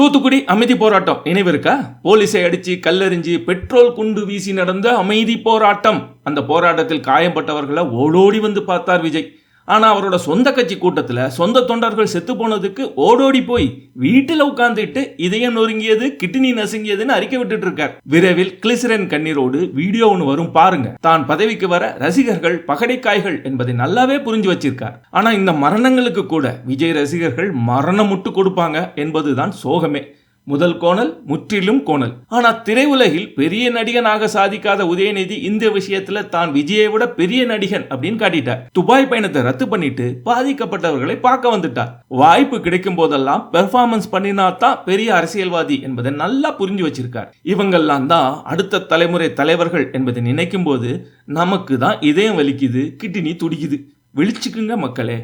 தூத்துக்குடி அமைதி போராட்டம் நினைவிருக்கா போலீஸை அடித்து கல்லெறிஞ்சு பெட்ரோல் குண்டு வீசி நடந்த அமைதி போராட்டம். அந்த போராட்டத்தில் காயம்பட்டவர்களை ஓடோடி வந்து பார்த்தார் விஜய். ஆனால் அவரோட சொந்த கட்சி கூட்டத்தில் சொந்த தொண்டர்கள் செத்து போனதுக்கு ஓடோடி போய் வீட்டில் உட்கார்ந்துட்டு இதயம் நொறுங்கியது கிட்னி நசுங்கியதுன்னு அறிக்கை விட்டுட்டு இருக்கார். விரைவில் கிளிசரன் கண்ணீரோடு வீடியோ ஒன்று வரும் பாருங்க. தான் பதவிக்கு வர ரசிகர்கள் பகடைக்காய்கள் என்பதை நல்லாவே புரிஞ்சு வச்சிருக்கார். ஆனால் இந்த மரணங்களுக்கு கூட விஜய் ரசிகர்கள் மரணம் முட்டு கொடுப்பாங்க என்பதுதான் சோகமே. முதல் கோணல் முற்றிலும் கோணல். ஆனா திரையுலகில் பெரிய நடிகனாக சாதிக்காத உதயநிதி இந்த விஷயத்துல தான் விஜயை விட பெரிய நடிகன் அப்படின்னு காட்டிட்டார். துபாய் பயணத்தை ரத்து பண்ணிட்டு பாதிக்கப்பட்டவர்களை பார்க்க வந்துட்டார். வாய்ப்பு கிடைக்கும் போதெல்லாம் பெர்ஃபார்மன்ஸ் பண்ணினா தான் பெரிய அரசியல்வாதி என்பதை நல்லா புரிஞ்சு வச்சிருக்கார். இவங்கெல்லாம் தான் அடுத்த தலைமுறை தலைவர்கள் என்பதை நினைக்கும் போது நமக்கு தான் இதயம் வலிக்குது கிட்னி துடிக்குது. விழிச்சுக்குங்க மக்களே.